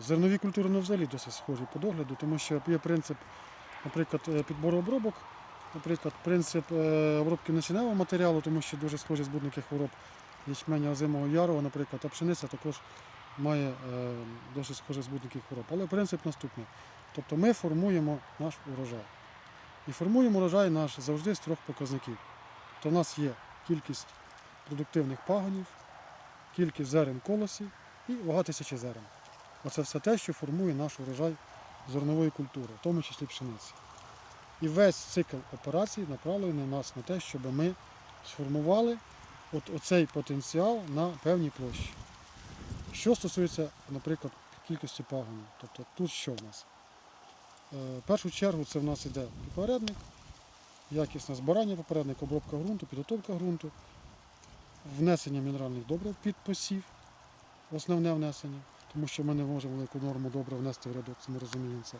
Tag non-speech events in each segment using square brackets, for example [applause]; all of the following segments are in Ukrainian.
Зернові культури ну, взагалі досить схожі по догляду, тому що є принцип, наприклад, е, підбору обробок, наприклад, принцип е, обробки насінневого матеріалу, тому що дуже схожі збудники хвороб ячменя озимого ярого, наприклад, а пшениця також має е, досить схожі збудники хвороб. Але принцип наступний. Тобто ми формуємо наш урожай. І формуємо урожай наш завжди з трьох показників. То в нас є кількість продуктивних пагонів, кількість зерен колосі і вага тисячі зерен. Оце все те, що формує наш урожай зернової культури, в тому числі пшениці. І весь цикл операцій направлений нас на те, щоб ми сформували от оцей потенціал на певній площі. Що стосується, наприклад, кількості пагонів, тобто тут що в нас? Е, В першу чергу це в нас іде попередник, якісне збирання попередник, обробка ґрунту, підготовка ґрунту, внесення мінеральних добрив під посів, основне внесення, тому що ми не можемо велику норму добре внести в рядок, це ми розуміємо це.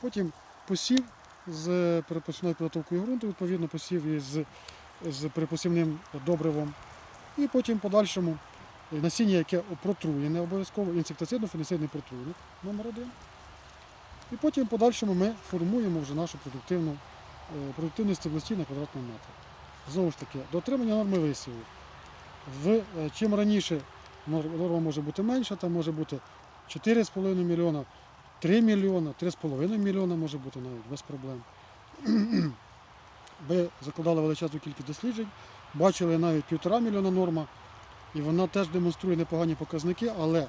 Потім посів з перепосівною підготовкою ґрунту, відповідно посів із з перепосівним добривом. І потім подальшому насіння, яке протруєне обов'язково, інсектицидно-фунгіцидний протруєник номер один. І потім подальшому ми формуємо вже нашу продуктивну, е, продуктивність стеблості на квадратний метр. Знову ж таки, дотримання норми висіву. В, е, чим раніше норма може бути менша, там може бути 4,5 мільйона, 3 мільйона, 3,5 мільйона може бути навіть без проблем. [clears throat] Ми закладали величезну кількість досліджень, бачили навіть півтора мільйона норма, і вона теж демонструє непогані показники, але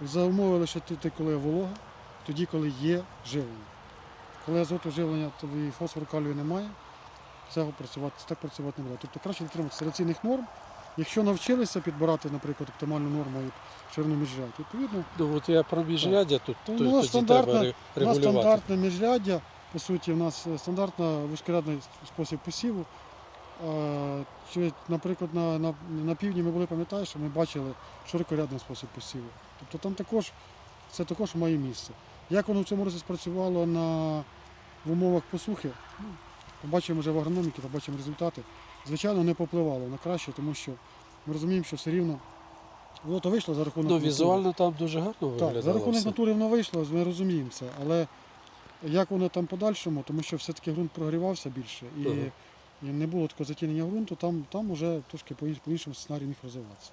за умови лише тоді, коли є волога, тоді, коли є живлення. Коли азоту живлення, то і фосфору калію немає, цього працювати, так працювати не буде. Тобто краще дотриматися селекційних норм. Якщо навчилися підбирати, наприклад, оптимальну норму і ширину міжрядь, відповідно, Ну, от я про міжряддя тут То то, тоді треба стандартна- у нас регулювати. стандартне міжряддя, по суті, у нас е, стандартна вузькорядний спосіб посіву. Наприклад, на, на, на півдні ми були, пам'ятаєш, що ми бачили широкорядний спосіб посіву. Тобто там також це також має місце. Як воно в цьому році спрацювало на, в умовах посухи, ну, побачимо вже в агрономіки, побачимо результати. Звичайно, не попливало на краще, тому що ми розуміємо, що все рівно воно то вийшло за рахунок. Ну, натури. візуально там дуже гарно виглядало. Так, за рахунок все. натури воно вийшло, ми розуміємо це. Але як воно там подальшому, тому що все-таки ґрунт прогрівався більше і, Ага. і не було такого затінення ґрунту, там, там вже трошки по іншому сценарію міг розвиватися.